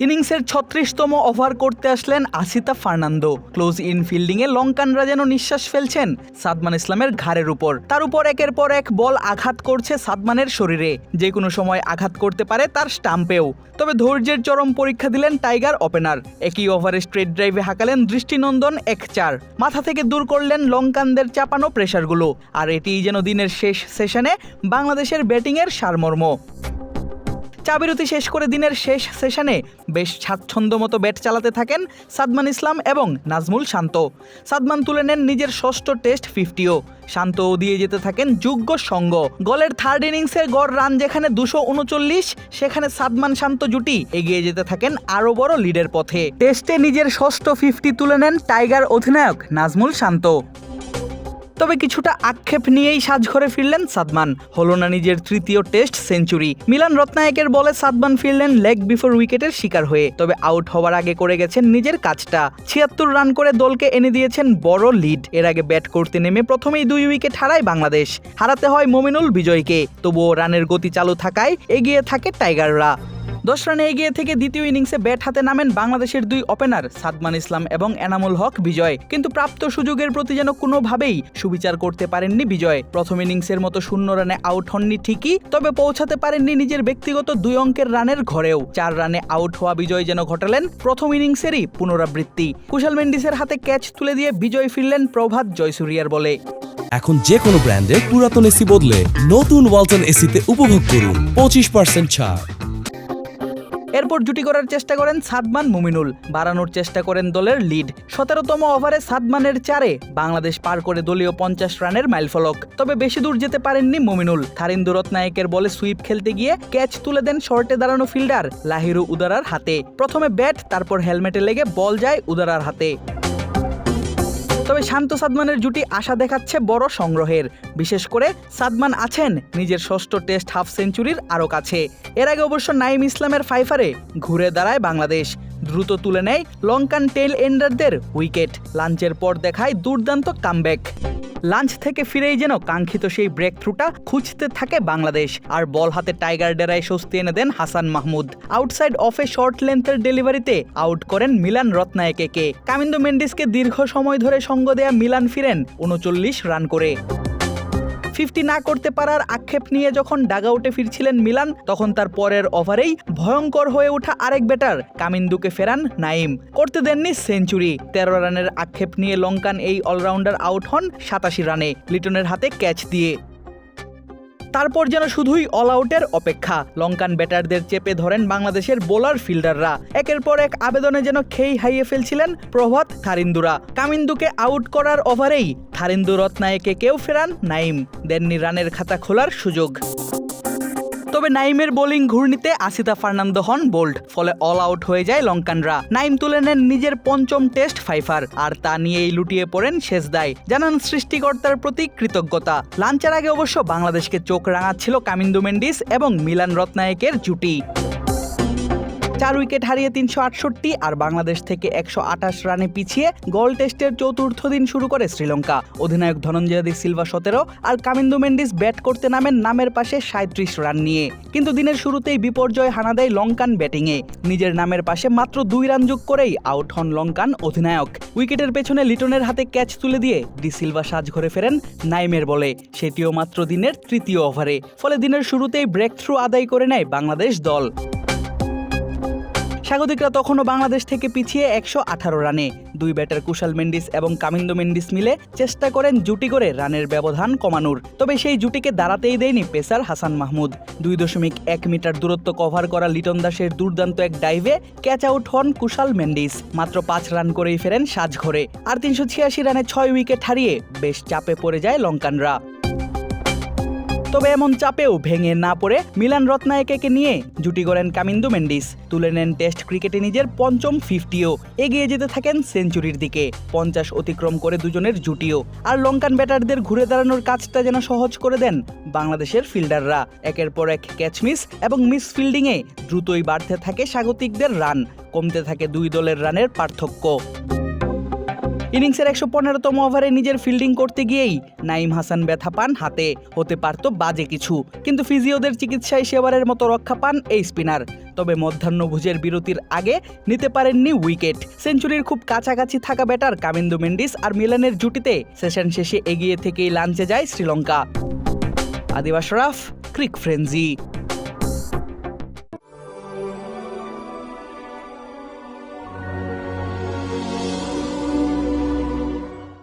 ইনিংসের ছত্রিশতম ওভার করতে আসলেন আসিতা ফার্নান্দো। ক্লোজ ইন ফিল্ডিংয়ে লঙ্কানরা যেন নিঃশ্বাস ফেলছেন সাদমান ইসলামের ঘাড়ের উপর। তার উপর একের পর এক বল আঘাত করছে সাদমানের শরীরে। যে কোনো সময় আঘাত করতে পারে তার স্টাম্পেও। তবে ধৈর্যের চরম পরীক্ষা দিলেন টাইগার ওপেনার। একই ওভারে স্ট্রেট ড্রাইভে হাঁকালেন দৃষ্টিনন্দন এক চার মাথা থেকে দূর করলেন লঙ্কানদের চাপানো প্রেশারগুলো। আর এটিই যেন দিনের শেষ সেশনে বাংলাদেশের ব্যাটিংয়ের সারমর্ম। চাবিরতি শেষ করে দিনের শেষ সেশনে বেশ স্বাচ্ছন্দ্য মতো ব্যাট চালাতে থাকেন সাদমান ইসলাম এবং নাজমুল শান্ত। সাদমান তুলে নেন নিজের ষষ্ঠ টেস্ট ফিফটিও। শান্তও দিয়ে যেতে থাকেন যোগ্য সঙ্গ। গলের থার্ড ইনিংসে গড় রান যেখানে দুশো উনচল্লিশ, সেখানে সাদমান শান্ত জুটি এগিয়ে যেতে থাকেন আরও বড় লিডের পথে। টেস্টে নিজের ষষ্ঠ ফিফটি তুলে নেন টাইগার অধিনায়ক নাজমুল শান্ত। তবে কিছুটা আক্ষেপ নিয়েই সাজঘরে ফিরলেন সাদমান। হলো না নিজের তৃতীয় টেস্ট সেঞ্চুরি। মিলান রত্নায়কের বলে সাদমান ফিরলেন লেগ বিফোর উইকেটের শিকার হয়ে, তবে আউট হওয়ার আগে করে গেছেন নিজের কাজটা। ছিয়াত্তর রান করে দলকে এনে দিয়েছেন বড় লিড। এর আগে ব্যাট করতে নেমে প্রথমেই দুই উইকেট হারায় বাংলাদেশ। হারাতে হয় মমিনুল বিজয়কে, তবুও রানের গতি চালু থাকায় এগিয়ে থাকে টাইগাররা। দশ রানে এগিয়ে থেকে দ্বিতীয় ইনিংসে ব্যাট হাতে নামেন বাংলাদেশের দুই ওপেনার সাদমান ইসলাম এবং এনামুল হক বিজয়। কিন্তু প্রাপ্ত সুযোগের প্রতি যেন কোনোভাবেই সুবিচার করতে পারেননি বিজয়। প্রথম ইনিংসের মতো শূন্য রানে আউট হননি ঠিকই, তবে পৌঁছাতে পারেননি নিজের ব্যক্তিগত দুই অঙ্কের রানের ঘরেও। চার রানে আউট হওয়া বিজয় যেন ঘটালেন প্রথম ইনিংসেরই পুনরাবৃত্তি। কুশাল মেন্ডিসের হাতে ক্যাচ তুলে দিয়ে বিজয় ফিরলেন প্রভাত জয়সুরিয়ার বলে। এখন যে কোনো ব্র্যান্ডের পুরাতন এসি বদলে নতুন ওয়ালটন এসিতে উপভোগ করুন। পঁচিশ পার্সেন্ট ছাড়। এরপর জুটি করার চেষ্টা করেন সাদমান মুমিনুল। বাড়ানোর চেষ্টা করেন দলের লিড সতেরোতম ওভারে সাদমানের চারে বাংলাদেশ পার করে দলীয় পঞ্চাশ রানের মাইলফলক তবে বেশি দূর যেতে পারেননি মুমিনুল। থারিন্দু রত্নায়কের বলে সুইপ খেলতে গিয়ে ক্যাচ তুলে দেন শর্টে দাঁড়ানো ফিল্ডার লাহিরু উদারার হাতে। প্রথমে ব্যাট তারপর হেলমেটে লেগে বল যায় উদারার হাতে। তবে শান্ত সাদমানের জুটি আশা দেখাচ্ছে বড় সংগ্রহের। বিশেষ করে সাদমান আছেন নিজের ষষ্ঠ টেস্ট হাফ সেঞ্চুরির আরও কাছে। এর আগে অবশ্য নাইম ইসলামের ফাইফারে ঘুরে দাঁড়ায় বাংলাদেশ। দ্রুত তুলে নেয় লঙ্কান টেল এন্ডারদের উইকেট। লাঞ্চের পর দেখায় দুর্দান্ত কামব্যাক। লাঞ্চ থেকে ফিরেই যেন কাঙ্ক্ষিত সেই ব্রেক থ্রুটা খুঁজতে থাকে বাংলাদেশ। আর বল হাতে টাইগার ডেরায় স্বস্তি এনে দেন হাসান মাহমুদ। আউটসাইড অফে শর্ট লেন্থের ডেলিভারিতে আউট করেন মিলান রত্নায়কেকে। কামিন্দো মেন্ডিসকে দীর্ঘ সময় ধরে সঙ্গ দেয়া মিলান ফিরেন উনচল্লিশ রান করে। ফিফটি না করতে পারার আক্ষেপ নিয়ে যখন ডাগাউটে ফিরছিলেন মিলান, তখন তার পরের ওভারেই ভয়ঙ্কর হয়ে ওঠা আরেক ব্যাটার, কামিন্দুকে ফেরান নাইম। করতে দেননি সেঞ্চুরি। তেরো রানের আক্ষেপ নিয়ে লঙ্কান এই অলরাউন্ডার আউট হন সাতাশি রানে, লিটনের হাতে ক্যাচ দিয়ে। তারপর যেন শুধুই অল আউটের অপেক্ষা। লঙ্কান ব্যাটারদের চেপে ধরেন বাংলাদেশের বোলার ফিল্ডাররা একের পর এক আবেদনে যেন খেই হাইয়ে ফেলছিলেন প্রভাত থারিন্দুরা। কামিন্দুকে আউট করার ওভারেই থারিন্দু রত্নায়কে কেউ ফেরান নাইম। দেননি রানের খাতা খোলার সুযোগ। তবে নাইমের বোলিং ঘূর্ণিতে আসিতা ফার্নান্দো হন বোল্ড, ফলে অল আউট হয়ে যায় লঙ্কানরা। নাইম তুলে নেন নিজের পঞ্চম টেস্ট ফাইফার, আর তা নিয়েই লুটিয়ে পড়েন শেষ দায় জানান সৃষ্টিকর্তার প্রতি কৃতজ্ঞতা। লাঞ্চের আগে অবশ্য বাংলাদেশকে চোখ রাঙাচ্ছিল কামিন্দু মেন্ডিস এবং মিলান রত্নায়কের জুটি। চার উইকেট হারিয়ে তিনশো আটষট্টি আর বাংলাদেশ থেকে একশো আঠাশ রানে পিছিয়ে গোল টেস্টের চতুর্থ দিন শুরু করে শ্রীলঙ্কা। অধিনায়ক ধনঞ্জয় সিলভা সতেরো আর কামিন্দু মেন্ডিস ব্যাট করতে নামেন নামের পাশে সাঁত্রিশ রান নিয়ে। কিন্তু দিনের শুরুতেই বিপর্যয় হানা দেয় লঙ্কান ব্যাটিংয়ে। নিজের নামের পাশে মাত্র দুই রান যোগ করেই আউট হন লঙ্কান অধিনায়ক। উইকেটের পেছনে লিটনের হাতে ক্যাচ তুলে দিয়ে ডি সিলভা সাজ ঘরে ফেরেন নাইমের বলে। সেটিও মাত্র দিনের তৃতীয় ওভারে। ফলে দিনের শুরুতেই ব্রেক থ্রু আদায় করে নেয় বাংলাদেশ দল। স্বাগতিকরা তখনও বাংলাদেশ থেকে পিছিয়ে একশো আঠারো রানে। দুই ব্যাটার কুশাল মেন্ডিস এবং কামিন্দো মেন্ডিস মিলে চেষ্টা করেন জুটি করে রানের ব্যবধান কমানোর। তবে সেই জুটিকে দাঁড়াতেই দেয়নি পেসার হাসান মাহমুদ। দুই দশমিক এক মিটার দূরত্ব কভার করা লিটন দাসের দুর্দান্ত এক ডাইভে ক্যাচ আউট হন কুশাল মেন্ডিস। মাত্র পাঁচ রান করেই ফেরেন সাজঘরে। আর তিনশো ছিয়াশি রানে ছয় উইকেট হারিয়ে বেশ চাপে পড়ে যায় লঙ্কানরা। তবে এমন চাপেও ভেঙে না পড়ে মিলান রত্নায়কে নিয়ে জুটি করেন কামিন্দু মেন্ডিস। তুলে নেন টেস্ট ক্রিকেটে নিজের পঞ্চম ফিফটিও। এগিয়ে যেতে থাকেন সেঞ্চুরির দিকে। পঞ্চাশ অতিক্রম করে দুজনের জুটিও। আর লঙ্কান ব্যাটারদের ঘুরে দাঁড়ানোর কাজটা যেন সহজ করে দেন বাংলাদেশের ফিল্ডাররা। একের পর এক ক্যাচ মিস এবং মিস ফিল্ডিংয়ে দ্রুতই বাড়তে থাকে স্বাগতিকদের রান। কমতে থাকে দুই দলের রানের পার্থক্য। ইনিংসের একশো পনেরোতম ওভারে নিজের ফিল্ডিং করতে গিয়েই নাইম হাসান ব্যথা পান হাতে। হতে পারত বাজে কিছু, কিন্তু ফিজিওদের চিকিৎসায় সেবারের মতো রক্ষা পান এই স্পিনার। তবে মধ্যাহ্নভোজের বিরতির আগে নিতে পারেননি উইকেট। সেঞ্চুরির খুব কাছাকাছি থাকা ব্যাটার কামিন্দু মেন্ডিস আর মিলানের জুটিতে সেশন শেষে এগিয়ে থেকেই লাঞ্চে যায় শ্রীলঙ্কা। আদিবাস রাফ, ক্রিক ফ্রেঞ্জি